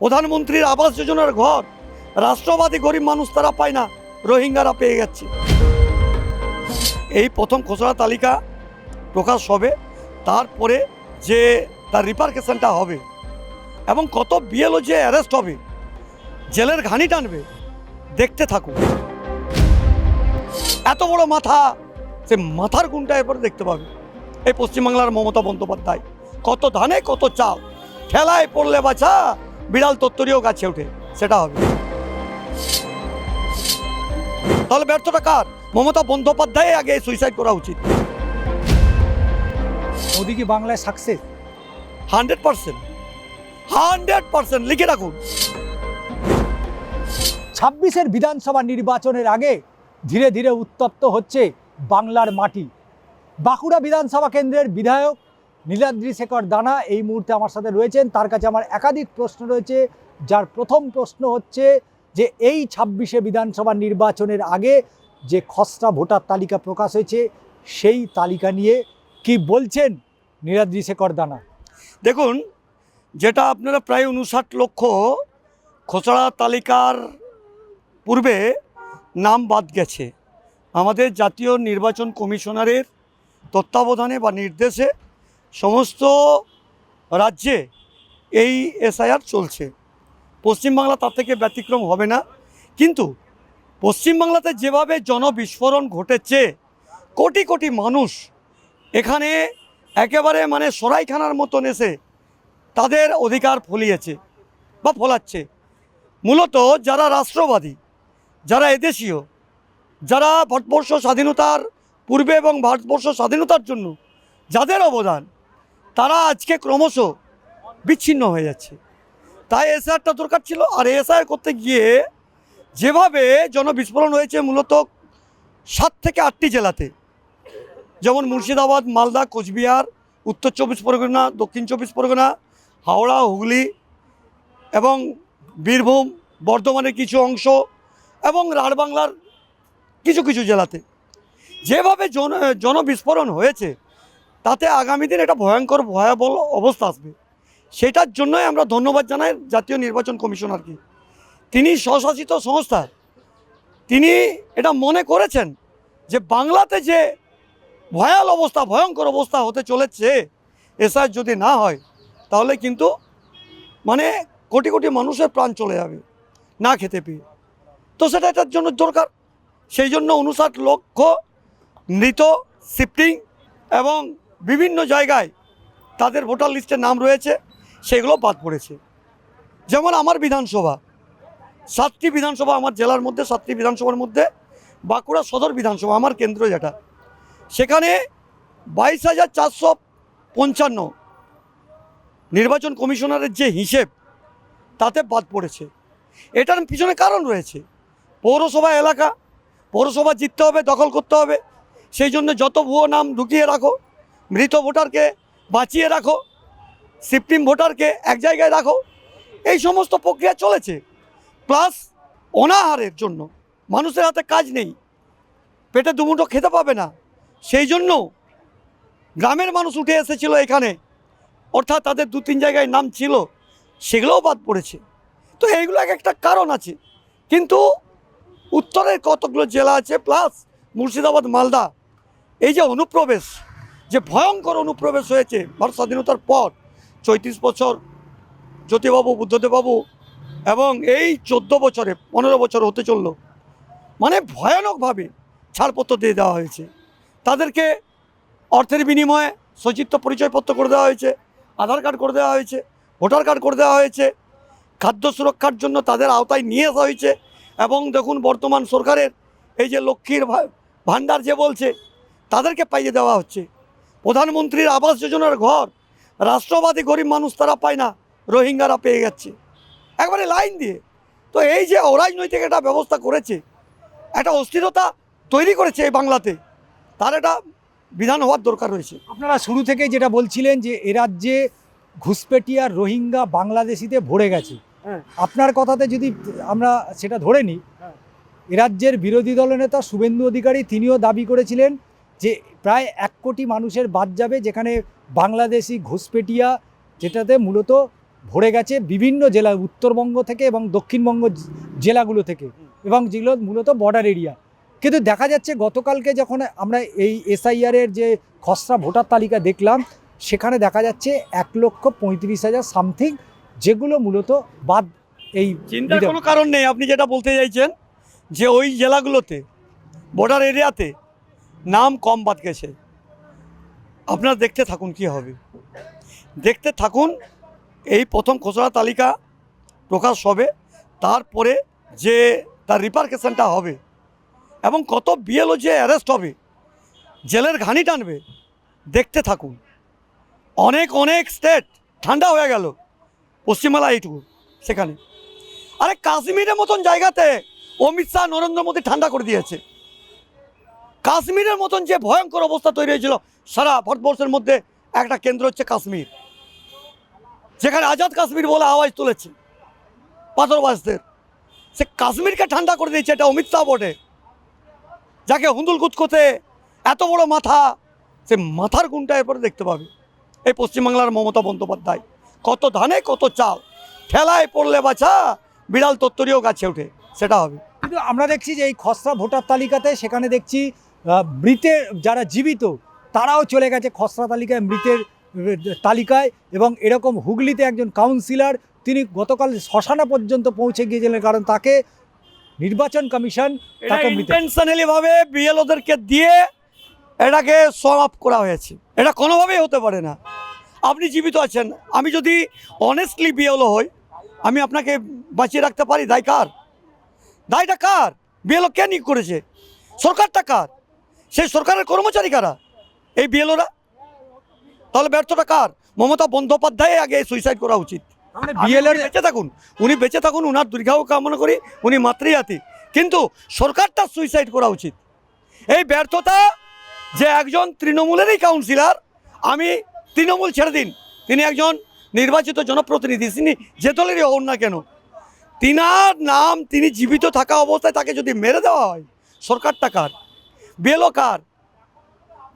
প্রধানমন্ত্রীর আবাস যোজনার ঘর রাষ্ট্রবাদী গরিব মানুষ তারা পায় না, রোহিঙ্গারা পেয়ে যাচ্ছে এই প্রথম খসড়া তালিকা প্রকাশ হবে, তারপরে যে তার রিপার্কেশনটা হবে এবং কত বিএলও যে অ্যারেস্ট হবে, জেলের ঘানি টানবে, দেখতে থাকুন। এত বড় মাথা, সে মাথার গুণটা এরপরে দেখতে পাবে। এই পশ্চিমবাংলার মমতা বন্দ্যোপাধ্যায়, কত ধানে কত চাল, ঠেলায় পড়লে বাছা বিড়াল তত্তরিও গাছে ওঠে সেটা হবে। তাহলে ব্যর্থটা কার? মমতা বন্দ্যোপাধ্যায় আগে সুইসাইড করা উচিত। মোদি কি বাংলায় success hundred percent. Hundred percent. লিখে রাখুন। ছাব্বিশের বিধানসভা নির্বাচনের আগে ধীরে ধীরে উত্তপ্ত হচ্ছে বাংলার মাটি। বাঁকুড়া বিধানসভা কেন্দ্রের বিধায়ক নীলাদ্রি শেখর দানা এই মুহূর্তে আমার সাথে রয়েছেন। তার কাছে আমার একাধিক প্রশ্ন রয়েছে। যার প্রথম প্রশ্ন হচ্ছে যে এই ছাব্বিশে বিধানসভা নির্বাচনের আগে যে খসড়া ভোটার তালিকা প্রকাশ হয়েছে, সেই তালিকা নিয়ে কি বলছেন নীলাদ্রি শেখর দানা? দেখুন, যেটা আপনারা প্রায় উনষাট লক্ষ খসড়া তালিকার পূর্বে নাম বাদ গেছে। আমাদের জাতীয় নির্বাচন কমিশনারের তত্ত্বাবধানে বা নির্দেশে সমস্ত রাজ্যে এই এসআইআর চলছে। পশ্চিমবাংলা তার থেকে ব্যতিক্রম হবে না। কিন্তু পশ্চিমবাংলাতে যেভাবে জনবিস্ফোরণ ঘটেছে, কোটি কোটি মানুষ এখানে একেবারে মানে সরাইখানার মতন এসে তাদের অধিকার ফলিয়েছে বা ফলাচ্ছে। মূলত যারা রাষ্ট্রবাদী, যারা এদেশীয়, যারা ভারতবর্ষ স্বাধীনতার পূর্বে এবং ভারতবর্ষ স্বাধীনতার জন্য যাদের অবদান তারা আজকে ক্রমশ বিচ্ছিন্ন হয়ে যাচ্ছে। তাই এসআরটা দরকার ছিল আর এসআর করতে গিয়ে যেভাবে জনবিস্ফোরণ হয়েছে মূলত সাত থেকে আটটি জেলাতে, যেমন মুর্শিদাবাদ, মালদা, কোচবিহার, উত্তর চব্বিশ পরগনা, দক্ষিণ চব্বিশ পরগনা, হাওড়া, হুগলি এবং বীরভূম, বর্ধমানের কিছু অংশ এবং রাঢ়বাংলার কিছু কিছু জেলাতে। যেভাবে জন, জনবিস্ফোরণ হয়েছে তাতে আগামী দিন এটা ভয়ঙ্কর, ভয়াবহ অবস্থা আসবে। সেটার জন্যই আমরা ধন্যবাদ জানাই জাতীয় নির্বাচন কমিশনারকে। তিনি স্বশাসিত সংস্থা। তিনি এটা মনে করেছেন যে বাংলাতে যে ভয়াল অবস্থা, ভয়ঙ্কর অবস্থা হতে চলেছে, এসআই যদি না হয়, তাহলে কিন্তু মানে কোটি কোটি মানুষের প্রাণ চলে যাবে, না খেতে পেয়ে। তো সেটা এটার জন্য দরকার। সেই জন্য উনষাট লক্ষ মৃত শিফটিং এবং বিভিন্ন জায়গায় তাদের ভোটার লিস্টে নাম রয়েছে, সেগুলো বাদ পড়েছে। যেমন আমার বিধানসভা, সাতটি বিধানসভা আমার জেলার মধ্যে, সাতটি বিধানসভার মধ্যে, বাঁকুড়া সদর বিধানসভা আমার কেন্দ্র যেটা। সেখানে বাইশ হাজার চারশো পঞ্চান্ন নির্বাচন কমিশনারের যে হিসেব, তাতে বাদ পড়েছে। এটার পিছনে কারণ রয়েছে, পৌরসভা এলাকা, পৌরসভা জিততে হবে, দখল করতে হবে, সেই জন্য যত ভুয়ো নাম ঢুকিয়ে রাখো মৃত ভোটারকে বাঁচিয়ে রাখো সিপিএম ভোটারকে এক জায়গায় রাখো। এই সমস্ত প্রক্রিয়া চলেছে। প্লাস অনাহারের জন্য। মানুষের হাতে কাজ নেই। পেটে দুমুঠো খেতে পাবে না। সেই জন্য গ্রামের মানুষ উঠে এসেছিল এখানে। অর্থাৎ তাদের দু তিন জায়গায় নাম ছিল, সেগুলোও বাদ পড়েছে। তো এইগুলো এক একটা কারণ আছে। কিন্তু উত্তরের কতগুলো জেলা আছে? প্লাস মুর্শিদাবাদ, মালদা। এই যে অনুপ্রবেশ যে ভয়ঙ্কর অনুপ্রবেশ হয়েছে ভারত স্বাধীনতার পর চৌত্রিশ বছর জ্যোতিবাবু, বুদ্ধদেববাবু এবং এই চোদ্দ বছরে, পনেরো বছর হতে চলল। মানে ভয়ানকভাবে ছাড়পত্র দিয়ে দেওয়া হয়েছে। তাদেরকে অর্থের বিনিময়ে সচিত্র পরিচয়পত্র করে দেওয়া হয়েছে, আধার কার্ড করে দেওয়া হয়েছে, ভোটার কার্ড করে দেওয়া হয়েছে, খাদ্য সুরক্ষার জন্য তাদের আওতায় নিয়ে আসা হয়েছে এবং দেখুন বর্তমান সরকারের এই যে লক্ষ্মীর ভাণ্ডার যে বলছে, তাদেরকে পাইয়ে দেওয়া হচ্ছে। প্রধানমন্ত্রীর আবাস যোজনার ঘর রাষ্ট্রবাদী গরিব মানুষ তারা পায় না রোহিঙ্গারা পেয়ে যাচ্ছে একবারে লাইন দিয়ে তো এই যে অরাজনৈতিক একটা ব্যবস্থা করেছে একটা অস্থিরতা তৈরি করেছে এই বাংলাতে তার একটা বিধান হওয়ার দরকার রয়েছে আপনারা শুরু থেকে যেটা বলছিলেন যে এ রাজ্যে ঘুষপেটিয়ার রোহিঙ্গা বাংলাদেশিতে ভরে গেছে হ্যাঁ। আপনার কথাতে যদি আমরা সেটা ধরে নিই হ্যাঁ। এ রাজ্যের বিরোধী দলনেতা শুভেন্দু অধিকারী তিনিও দাবি করেছিলেন যে প্রায় এক কোটি মানুষের বাদ যাবে যেখানে বাংলাদেশি ঘুষপেটিয়া যেটাতে মূলত ভরে গেছে বিভিন্ন জেলা উত্তরবঙ্গ থেকে এবং দক্ষিণবঙ্গ জেলাগুলো থেকে এবং যেগুলো মূলত বর্ডার এরিয়া কিন্তু দেখা যাচ্ছে গতকালকে যখন আমরা এই এসআইআরের যে খসড়া ভোটার তালিকা দেখলাম সেখানে দেখা যাচ্ছে এক লক্ষ পঁয়ত্রিশ হাজার সামথিং যেগুলো মূলত বাদ এই চিন্তার কোনো কারণ নেই আপনি যেটা বলতে চাইছেন যে ওই জেলাগুলোতে বর্ডার এরিয়াতে নাম কম বাদ গেছে। আপনারা দেখতে থাকুন কি হবে। দেখতে থাকুন, এই প্রথম খসড়া তালিকা প্রকাশ হবে, তারপরে যে তার রিপার্কেশনটা হবে এবং কত বিএলও যে অ্যারেস্ট হবে, জেলের ঘানি টানবে, দেখতে থাকুন। অনেক অনেক স্টেট ঠান্ডা হয়ে গেল পশ্চিমবাংলা এইটুকু, সেখানে। আরে কাশ্মীরের মতন জায়গাতে অমিত শাহ নরেন্দ্র মোদী ঠান্ডা করে দিয়েছে। কাশ্মীরের মতন যে ভয়ঙ্কর অবস্থা তৈরি হয়েছিল, সারা ভারতবর্ষের মধ্যে একটা কেন্দ্র হচ্ছে কাশ্মীর। যেখানে আজাদ কাশ্মীর বলে আওয়াজ তুলেছে পাথরবাসদের সে কাশ্মীরকে ঠান্ডা করে দিয়েছে এটা অমিত শাহ বটে। যাকে হুন্দুল কুচকোতে এত বড় মাথা, সে মাথার গুণটা এরপরে দেখতে পাবে। এই পশ্চিমবাংলার মমতা বন্দ্যোপাধ্যায়, কত ধানে কত চাল, ঠেলায় পড়লে বাছা, বিড়াল তত্তরিও গাছে ওঠে, সেটা হবে। কিন্তু আমরা দেখছি যে এই খসড়া ভোটার তালিকাতে সেখানে দেখছি মৃতের যারা জীবিত তারাও চলে গেছে খসড়া তালিকায় মৃতের তালিকায় এবং এরকম হুগলিতে একজন কাউন্সিলর তিনি গতকাল শ্মশানা পর্যন্ত পৌঁছে গিয়েছিলেন কারণ তাকে নির্বাচন কমিশন তাকে বিএলওদেরকে দিয়ে এটাকে সমাপ করা হয়েছে। এটা কোনোভাবেই হতে পারে না। আপনি জীবিত আছেন। আমি যদি অনেস্টলি বিএলও হই আমি আপনাকে বাঁচিয়ে রাখতে পারি? দায় কার? দায়টা কার? বিএলও কে নিয়োগ করেছে? সরকারটা কার? সেই সরকারের কর্মচারী কারা? এই বিএলওরা? তাহলে ব্যর্থটা কার? মমতা বন্দ্যোপাধ্যায় আগে সুইসাইড করা উচিত। বিএলএর বেঁচে থাকুন। উনি বেঁচে থাকুন উনার দীর্ঘায়ু কামনা করি উনি মাতৃজাতি। কিন্তু সরকারটা সুইসাইড করা উচিত। এই ব্যর্থতা যে একজন তৃণমূলেরই কাউন্সিলর আমি তৃণমূল ছেড়ে দিন। তিনি একজন নির্বাচিত জনপ্রতিনিধি তিনি যে দলেরই হন না কেন। তিনার নাম তিনি জীবিত থাকা অবস্থায় তাকে যদি মেরে দেওয়া হয় সরকারটা কার? বিএলও কার?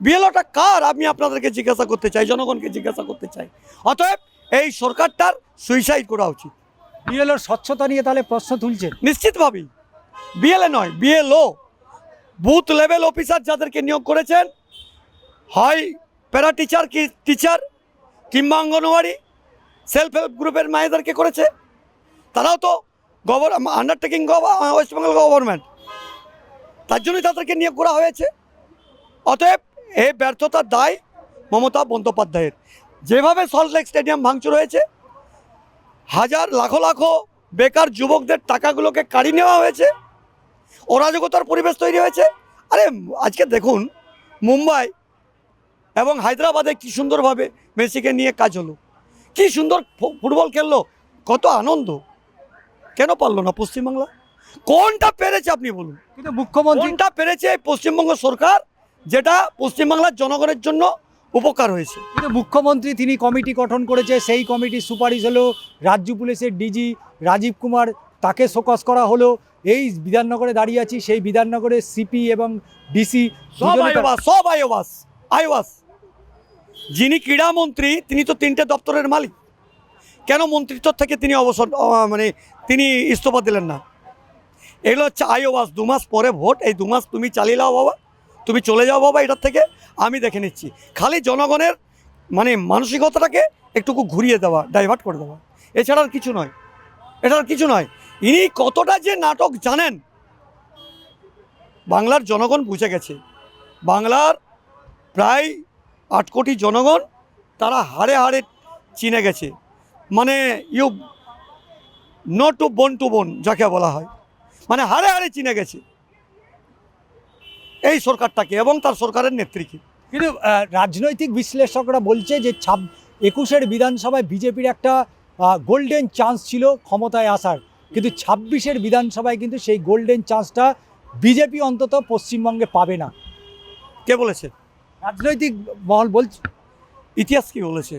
বিএলওটা কার? আমি আপনাদেরকে জিজ্ঞাসা করতে চাই জনগণকে জিজ্ঞাসা করতে চাই। অতএব এই সরকারটার সুইসাইড করা উচিত। বিএলওর স্বচ্ছতা নিয়ে তাহলে প্রশ্ন তুলছেন? নিশ্চিতভাবেই। বিএলএ নয় বিএলও। বুথ লেভেল অফিসার যাদেরকে নিয়োগ করেছেন হয় প্যারা টিচার কি টিচার কিংবা অঙ্গনওয়াড়ি সেলফ হেল্প গ্রুপের মায়েদেরকে করেছে। তারাও তো govern undertaking West Bengal government. তার জন্যই তাদেরকে নিয়োগ করা হয়েছে। অতএব এই ব্যর্থতার দায় মমতা বন্দ্যোপাধ্যায়ের। যেভাবে সল্টলেক স্টেডিয়াম ভাঙচুর হয়েছে, হাজার লাখো লাখো বেকার যুবকদের টাকাগুলোকে কাড়ি নেওয়া হয়েছে, অরাজকতার পরিবেশ তৈরি হয়েছে। আরে, আজকে দেখুন, মুম্বাই এবং হায়দ্রাবাদে কি সুন্দরভাবে মেসিকে নিয়ে কাজ হলো। কি সুন্দর ফুটবল খেললো, কত আনন্দ। কেন পারল না পশ্চিমবাংলা? কোনটা পেরেছে আপনি বলুন? কিন্তু মুখ্যমন্ত্রী কোনটা পেরেছে এই পশ্চিমবঙ্গ সরকার যেটা পশ্চিমবাংলার জনগণের জন্য উপকার হয়েছে? কিন্তু মুখ্যমন্ত্রী তিনি কমিটি গঠন করেছে সেই কমিটির সুপারিশ হলো রাজ্য পুলিশের ডিজি রাজীব কুমার তাকে শোকস করা হলো। এই বিধাননগরে দাঁড়িয়ে আছি সেই বিধাননগরে সিপি এবং ডিসি সব আয়োবাস সব আয়োবাস আয়োবাস যিনি ক্রীড়ামন্ত্রী তিনি তো তিনটে দপ্তরের মালিক। কেন মন্ত্রিত্ব থেকে তিনি অবসর মানে তিনি ইস্তফা দিলেন না? এগুলো হচ্ছে আয়োবাস দু মাস পরে ভোট, এই দু মাস তুমি চালিয়ে যাও বাবা, তুমি চলে যাও বাবা এটার থেকে, আমি দেখে নিচ্ছি। খালি জনগণের মানে মানসিকতাটাকে একটুকু ঘুরিয়ে দেওয়া ডাইভার্ট করে দেওয়া, এছাড়া আর কিছু নয়। এটা আর কিছু নয়। ইনি কতটা যে নাটক জানেন, বাংলার জনগণ বুঝে গেছে। বাংলার প্রায় আট কোটি জনগণ তারা হাড়ে হাড়ে চিনে গেছে। মানে you know to bone to bone যাকে বলা হয়। মানে হারে হারে চিনে গেছে। এই সরকারটাকে এবং তার সরকারের নেত্রীকে। কিন্তু রাজনৈতিক বিশ্লেষকরা বলছে যে ছাব একুশের বিধানসভায় বিজেপির একটা গোল্ডেন চান্স ছিল ক্ষমতায় আসার। কিন্তু ছাব্বিশের বিধানসভায় কিন্তু সেই গোল্ডেন চান্সটা বিজেপি অন্তত পশ্চিমবঙ্গে পাবে না। কে বলেছে? রাজনৈতিক মহল বলছে। ইতিহাস কি বলেছে?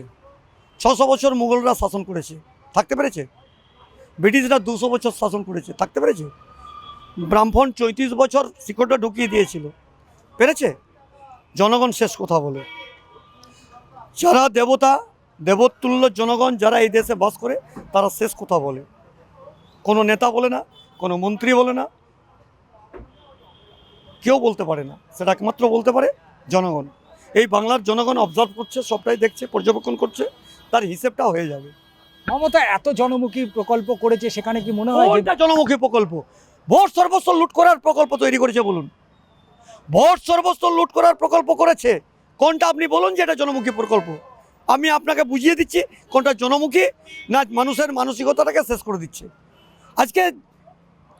ছশো বছর মুঘলরা শাসন করেছে। থাকতে পেরেছে? ব্রিটিশরা দুশো বছর শাসন করেছে। থাকতে পেরেছে? ব্রাহ্মণ চৈত্রিশ বছর শিকড়টা ঢুকিয়ে দিয়েছিল। পেরেছে? জনগণ শেষ কথা বলে। যারা দেবতা দেবতুল্য জনগণ যারা এই দেশে বাস করে তারা শেষ কথা বলে। কোনো নেতা বলে না কোনো মন্ত্রী বলে না কেউ বলতে পারে না। সেটা একমাত্র বলতে পারে জনগণ। এই বাংলার জনগণ অবজার্ভ করছে সবটাই দেখছে পর্যবেক্ষণ করছে তার হিসেবটা হয়ে যাবে। মমতা এত জনমুখী প্রকল্প করেছে সেখানে কি মনে হয় জনমুখী প্রকল্প? ভোট সর্বস্ব লুট করার প্রকল্প তৈরি করেছে বলুন। ভোট সর্বস্ব লুট করার প্রকল্প করেছে, কোনটা আপনি বলুন যে এটা জনমুখী প্রকল্প? আমি আপনাকে বুঝিয়ে দিচ্ছি কোনটা জনমুখী না মানুষের মানসিকতাটাকে শেষ করে দিচ্ছে। আজকে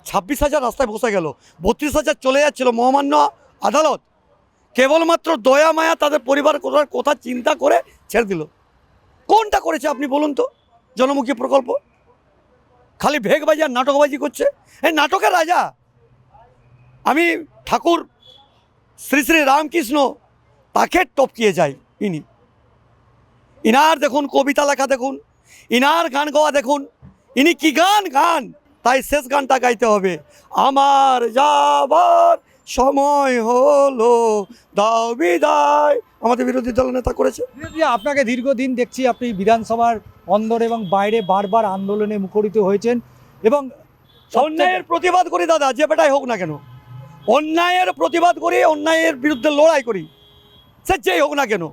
ছাব্বিশ হাজার রাস্তায় বসে গেল, বত্রিশ হাজার চলে যাচ্ছিল মহামান্য আদালত। কেবলমাত্র দয়া, মায়া তাদের পরিবার করার কথা চিন্তা করে ছেড়ে দিল। কোনটা করেছে আপনি বলুন তো, জনমুখী প্রকল্প? খালি ভেগবাজি আর নাটকবাজি করছে। এই নাটকের রাজা। আমি ঠাকুর শ্রী শ্রী রামকৃষ্ণ তাকে টপকিয়ে যাই ইনি। ইনার দেখুন, কবিতা লেখা দেখুন, ইনার গান গাওয়া দেখুন, ইনি কি গান গান? তাই শেষ গানটা গাইতে হবে। আমার যাবার সময় হলো, দাও বিদায়। আমাদের বিরোধী দল নেতা করেছে। আপনাকে দীর্ঘদিন দেখছি আপনি বিধানসভার অন্দর এবং বাইরে বারবার আন্দোলনে মুখরিত হয়েছেন এবং অন্যায়ের প্রতিবাদ করি দাদা যে বেটাই হোক না কেন। অন্যায়ের প্রতিবাদ করি অন্যায়ের বিরুদ্ধে লড়াই করি। সে যেই হোক না কেন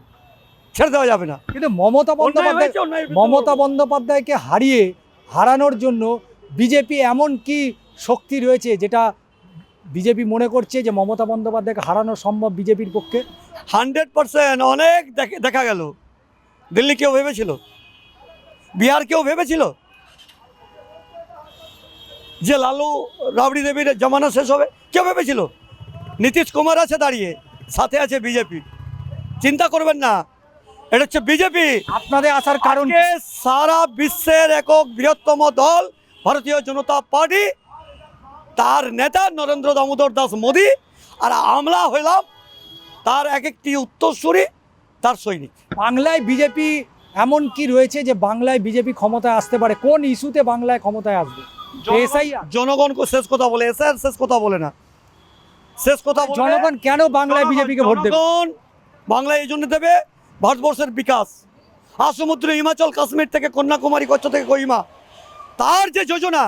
ছেড়ে দেওয়া যাবে না। কিন্তু মমতা বন্দ্যোপাধ্যায় মমতা বন্দ্যোপাধ্যায়কে হারিয়ে হারানোর জন্য বিজেপি এমন কি শক্তি রয়েছে যেটা বিজেপি মনে করছে যে মমতা বন্দ্যোপাধ্যায়কে হারানো সম্ভব বিজেপির পক্ষে? হান্ড্রেড পার্সেন্ট অনেক দেখ- দেখা গেল। দিল্লি কেউ ভেবেছিল? বিহার কেউ ভেবেছিল? যে লালু রাবড়ি দেবীর জমানা শেষ হবে? কেউ ভেবেছিল? নীতিশ কুমার আছে দাঁড়িয়ে সাথে আছে বিজেপি। চিন্তা করবেন না এটা হচ্ছে বিজেপি। আপনাদের আসার কারণ সারা বিশ্বের একক বৃহত্তম দল ভারতীয় জনতা পার্টি তার নেতা নরেন্দ্র দামোদর দাস মোদী আর আমলা হইলাম তার এক একটি উত্তরসূরি তার সৈনিক। বাংলায় বিজেপি এমন কি রয়েছে যে বাংলায় বিজেপি ক্ষমতায় আসতে পারে? কোন ইস্যুতে বাংলায় ক্ষমতায় আসবে? এসআই জনগণকে শেষ কথা বলে এসআর শেষ কথা বলে না। শেষ কথা জনগণ কেন বাংলায় বিজেপিকে ভোট দেবে? বাংলায় এই জন্য দেবে ভারতবর্ষের বিকাশ। আর সমুদ্র হিমাচল কাশ্মীর থেকে কন্যাকুমারী কচ্ছ থেকে কহিমা। তার যে যোজনা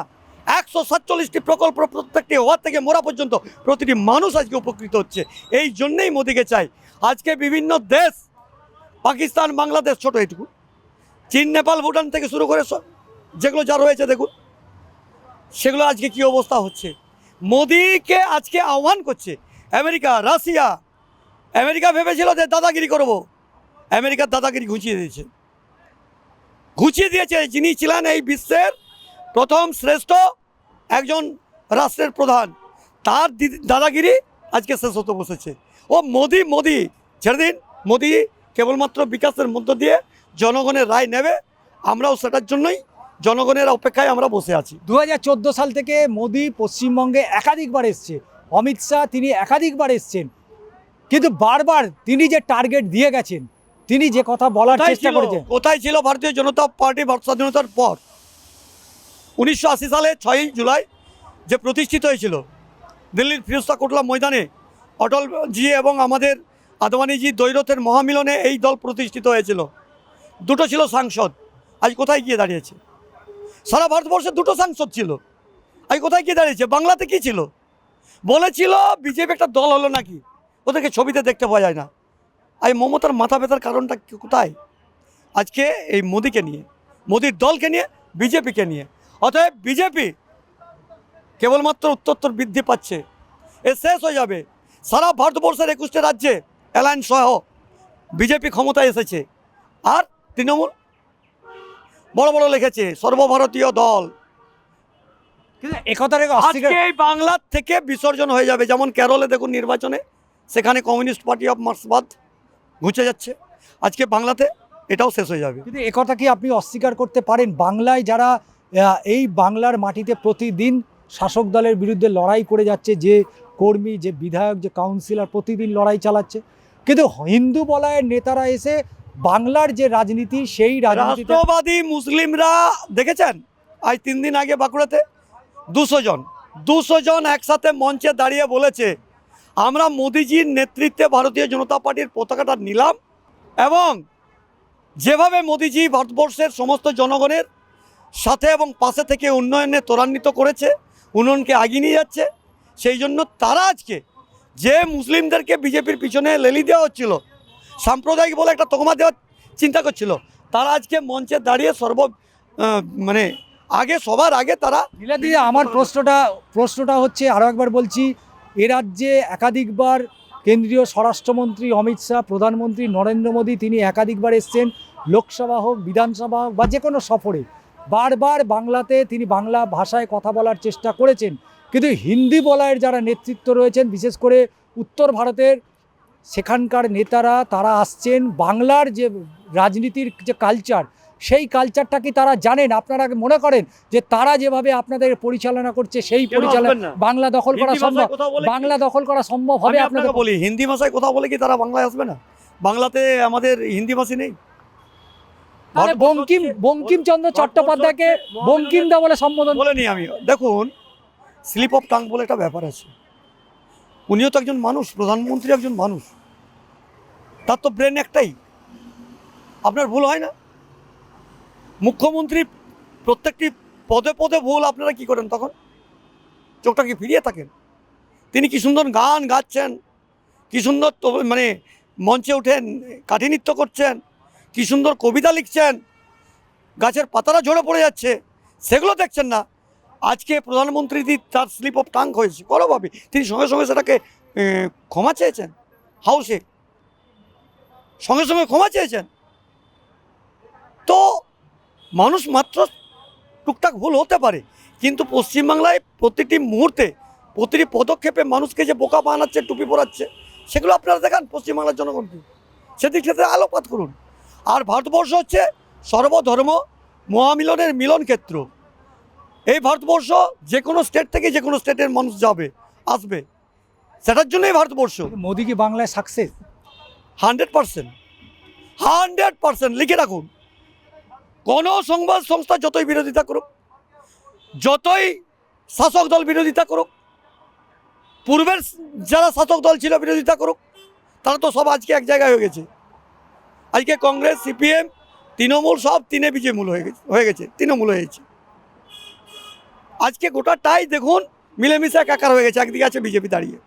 একশো সাতচল্লিশটি প্রকল্প প্রত্যেকটি হওয়ার থেকে মোরা পর্যন্ত প্রতিটি মানুষ আজকে উপকৃত হচ্ছে। এই জন্যেই মোদিকে চাই। আজকে বিভিন্ন দেশ, পাকিস্তান, বাংলাদেশ, ছোট এইটুকু। চীন, নেপাল, ভুটান থেকে শুরু করে যেগুলো যা রয়েছে দেখুন, সেগুলো আজকে কি অবস্থা হচ্ছে? মোদিকে আজকে আহ্বান করছে, আমেরিকা, রাশিয়া। আমেরিকা ভেবেছিল যে দাদাগিরি করব। আমেরিকার দাদাগিরি ঘুচিয়ে দিয়েছে। ঘুচিয়ে দিয়েছে যিনি ছিলেন এই বিশ্বের প্রথম শ্রেষ্ঠ একজন রাষ্ট্রের প্রধান তার দিদি- দাদাগিরি আজকে শেষ হতে বসেছে। ও মোদি মোদি ছেড়ে দিন মোদি কেবলমাত্র বিকাশের মধ্য দিয়ে জনগণের রায় নেবে আমরাও সেটার জন্যই জনগণের অপেক্ষায় আমরা বসে আছি। দু হাজার চোদ্দ সাল থেকে মোদি পশ্চিমবঙ্গে একাধিকবার এসছে। অমিত শাহ তিনি একাধিকবার এসছেন। কিন্তু বারবার তিনি যে টার্গেট দিয়ে গেছেন তিনি যে কথা বলার চেষ্টা করেছেন। কোথায় ছিল ভারতীয় জনতা পার্টি ভারত স্বাধীনতার পর? উনিশশো আশি সালে ছয়ই জুলাই যে প্রতিষ্ঠিত হয়েছিল, দিল্লির ফিরোস্তা কোটলা ময়দানে অটলজি এবং আমাদের আদবানিজি দৈরথের মহামিলনে এই দল প্রতিষ্ঠিত হয়েছিল। দুটো ছিল সাংসদ, আজ কোথায় গিয়ে দাঁড়িয়েছে? সারা ভারতবর্ষে দুটো সাংসদ ছিল, আজ কোথায় গিয়ে দাঁড়িয়েছে? বাংলাতে কি ছিল? বলেছিল বিজেপি একটা দল হলো নাকি? ওদেরকে ছবিতে দেখতে পাওয়া যায় না। আজ মমতার মাথা ব্যথার কারণটা কোথায়? আজকে এই মোদিকে নিয়ে, মোদির দলকে নিয়ে, বিজেপিকে নিয়ে। অতএব বিজেপি কেবলমাত্র উত্তরোত্তর বৃদ্ধি পাচ্ছে। এ শেষ হয়ে যাবে। সারা ভারতবর্ষের একুশটি রাজ্যে অ্যালায়েন্স সহ বিজেপি ক্ষমতায় এসেছে। আর তৃণমূল বড় বড় লিখেছে সর্বভারতীয় দল। আজকে এই বাংলার থেকে বিসর্জন হয়ে যাবে। যেমন কেরলে দেখুন নির্বাচনে সেখানে কমিউনিস্ট পার্টি অফ মার্ক্সবাদ ঘুচে যাচ্ছে। আজকে বাংলাতে এটাও শেষ হয়ে যাবে। কিন্তু একথা কি আপনি অস্বীকার করতে পারেন? বাংলায় যারা এই বাংলার মাটিতে প্রতিদিন শাসক দলের বিরুদ্ধে লড়াই করে যাচ্ছে, যে কর্মী, যে বিধায়ক, যে কাউন্সিলর প্রতিদিন লড়াই চালাচ্ছে। কিন্তু হিন্দু বলয়ের নেতারা এসে বাংলার যে রাজনীতি, সেই রাজনীতিতে রাষ্ট্রবাদী মুসলিমরা দেখেছেন? আজ তিন দিন আগে বাঁকুড়াতে দুশো জন দুশো জন একসাথে মঞ্চে দাঁড়িয়ে বলেছে, আমরা মোদিজির নেতৃত্বে ভারতীয় জনতা পার্টির পতাকাটা নিলাম এবং যেভাবে মোদিজি ভারতবর্ষের সমস্ত জনগণের সাথে এবং পাশে থেকে উন্নয়নে ত্বরান্বিত করেছে, উন্নয়নকে এগিয়ে নিয়ে যাচ্ছে। সেই জন্য তারা আজকে যে মুসলিমদেরকে বিজেপির পিছনে লেলি দেওয়া হচ্ছিল, সাম্প্রদায়িক বলে একটা তকমা দেওয়ার চিন্তা করছিল, তারা আজকে মঞ্চে দাঁড়িয়ে সর্ব মানে আগে, সবার আগে তারা নীলাদি আমার প্রশ্নটা প্রশ্নটা হচ্ছে আরও একবার বলছি, এ রাজ্যে একাধিকবার কেন্দ্রীয় স্বরাষ্ট্রমন্ত্রী অমিত শাহ, প্রধানমন্ত্রী নরেন্দ্র মোদী, তিনি একাধিকবার এসছেন, লোকসভা হোক, বিধানসভা হোক, বা যে কোনো সফরে। বারবার বাংলাতে তিনি বাংলা ভাষায় কথা বলার চেষ্টা করেছেন। কিন্তু হিন্দি বলয়ের যারা নেতৃত্ব রয়েছেন বিশেষ করে উত্তর ভারতের সেখানকার নেতারা তারা আসছেন বাংলার যে রাজনীতির যে কালচার সেই কালচারটা কি তারা জানেন? আপনারা মনে করেন যে তারা যেভাবে আপনাদের পরিচালনা করছে সেই পরিচালনা বাংলা দখল করা সম্ভব বলে দখল করা সম্ভব হবে আপনাকে আপনাদের বলি হিন্দি ভাষায় কথা বলে কি তারা বাংলায় আসবে না? বাংলাতে আমাদের হিন্দি ভাষী নেই। বঙ্কিম বঙ্কিমচন্দ্র চট্টোপাধ্যায়কে হচ্ছে বঙ্কিমদা বলে সম্বোধন বলেনি আমি দেখুন স্লিপ অফ টাং বলে একটা ব্যাপার আছে। উনিও তো একজন মানুষ প্রধানমন্ত্রী একজন মানুষ। তার তো ব্রেন একটাই। আপনার ভুল হয় না? মুখ্যমন্ত্রী প্রত্যেকটি পদে পদে ভুল আপনারা কি করেন তখন? চোখটা কি ফিরিয়ে থাকেন? তিনি কি সুন্দর গান গাচ্ছেন? কি সুন্দর মানে মঞ্চে উঠেন কাঠি নৃত্য করছেন? কি সুন্দর কবিতা লিখছেন। গাছের পাতারা ঝরে পড়ে যাচ্ছে। সেগুলো দেখছেন না। আজকে প্রধানমন্ত্রী দি তার স্লিপ অফ টাং হয়েছে। কোনোভাবে তিনি সঙ্গে সঙ্গে সেটাকে ক্ষমা চেয়েছেন? হাউসে সঙ্গে সঙ্গে ক্ষমা চেয়েছেন? তো মানুষ মাত্র টুকটাক ভুল হতে পারে। কিন্তু পশ্চিমবাংলায় প্রতিটি মুহূর্তে, প্রতিটি পদক্ষেপে মানুষকে যে বোকা বানাচ্ছে, টুপি পরাচ্ছে, সেগুলো আপনারা দেখান পশ্চিমবাংলার জনগণকে। সেদিক থেকে আলোকপাত করুন। আর ভারতবর্ষ হচ্ছে সর্বধর্ম মহামিলনের মিলন ক্ষেত্র এই ভারতবর্ষ যে কোনো স্টেট থেকে যে কোনো স্টেটের মানুষ যাবে আসবে। সেটার জন্যই ভারতবর্ষ। মোদি কি বাংলায় success hundred percent. Hundred percent. লিখে রাখুন। কোনো সংবাদ সংস্থা যতই বিরোধিতা করুক যতই শাসক দল বিরোধিতা করুক পূর্বের যারা শাসক দল ছিল বিরোধিতা করুক তারা তো সব আজকে এক জায়গায় হয়ে গেছে। আজকে কংগ্রেস সিপিএম তৃণমূল সব তিনে বিজে মূল হয়ে গেছে হয়ে গেছে তৃণমূল হয়ে গেছে। আজকে গোটাটাই দেখুন মিলেমিশে একাকার হয়ে গেছে একদিকে আছে বিজেপি দাঁড়িয়ে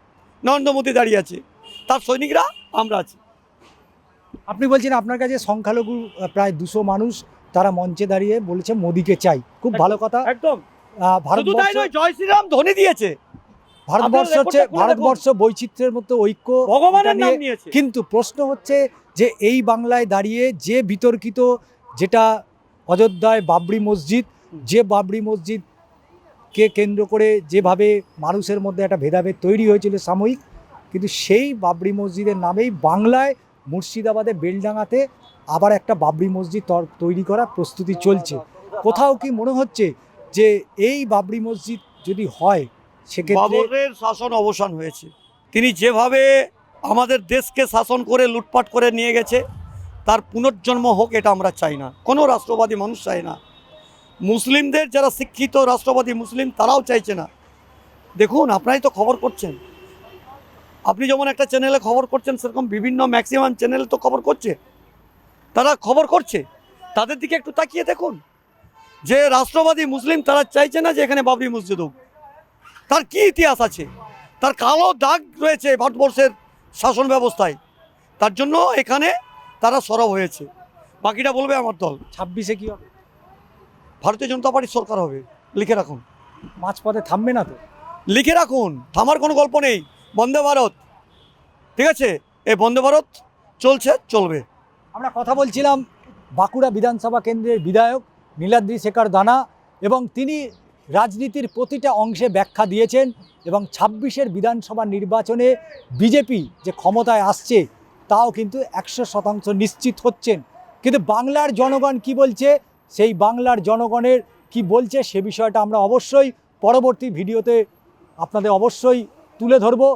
নরেন্দ্র মোদী দাঁড়িয়ে আছে তার সৈনিকরা আমরা আছি। আপনি বলছেন আপনার কাছে সংখ্যালঘু প্রায় দুশো মানুষ তারা মঞ্চে দাঁড়িয়ে বলেছে মোদীকে চাই খুব ভালো কথা। একদম। ভারতবর্ষ জয় শ্রীরাম ধ্বনি দিয়েছে। ভারতবর্ষ হচ্ছে ভারতবর্ষ বৈচিত্র্যের মতো ঐক্য ভগবানের নাম নিয়ে- নিয়েছে। কিন্তু প্রশ্ন হচ্ছে যে এই বাংলায় দাঁড়িয়ে যে বিতর্কিত যেটা অযোধ্যায় বাবরি মসজিদ, যে বাবরি মসজিদকে কেন্দ্র করে যেভাবে মানুষের মধ্যে একটা ভেদাভেদ তৈরি হয়েছিল সাময়িক, কিন্তু সেই বাবরি মসজিদের নামেই বাংলায় মুর্শিদাবাদে বেলডাঙাতে আবার একটা বাবরি মসজিদ তর- করার প্রস্তুতি চলছে। কোথাও কি মনে হচ্ছে যে এই বাবরি মসজিদ যদি হয়, সেক্ষেত্রে শাসন অবসান হয়েছে। তিনি যেভাবে আমাদের দেশকে শাসন করে, লুটপাট করে নিয়ে গেছে। তার পুনর্জন্ম হোক এটা আমরা চাই না। কোনো রাষ্ট্রবাদী মানুষ চায় না। মুসলিমদের যারা শিক্ষিত রাষ্ট্রবাদী মুসলিম, তারাও চাইছে না। দেখুন, আপনারাই তো খবর করছেন। আপনি যেমন একটা চ্যানেলে খবর করছেন, সেরকম বিভিন্ন ম্যাক্সিমাম চ্যানেলে তো খবর করছে। তারা খবর করছে। তাদের দিকে একটু তাকিয়ে দেখুন। যে রাষ্ট্রবাদী মুসলিম, তারা চাইছে না যে এখানে বাবরি মসজিদ হোক। তার কি ইতিহাস আছে? তার কালো দাগ রয়েছে ভারতবর্ষের। শাসন ব্যবস্থায়। তার জন্য এখানে তারা সরব হয়েছে। বাকিটা বলবে আমার দল। ছাব্বিশে কি হবে? ভারতীয় জনতা পার্টির সরকার হবে। লিখে রাখুন। মাঝপথে থামবে না তো? লিখে রাখুন। থামার কোনো গল্প নেই। বন্দে ভারত। ঠিক আছে? এই বন্দে ভারত চলছে চলবে। আমরা কথা বলছিলাম বাঁকুড়া বিধানসভা কেন্দ্রের বিধায়ক নীলাদ্রি শেখর দানা এবং তিনি রাজনীতির প্রতিটা অংশে ব্যাখ্যা দিয়েছেন এবং ছাব্বিশের বিধানসভা নির্বাচনে বিজেপি যে ক্ষমতায় আসছে, তাও কিন্তু একশো শতাংশ নিশ্চিত হচ্ছেন। কিন্তু বাংলার জনগণ কি বলছে? সেই বাংলার জনগণের কি বলছে সে বিষয়টা আমরা অবশ্যই পরবর্তী ভিডিওতে আপনাদের অবশ্যই তুলে ধরবো।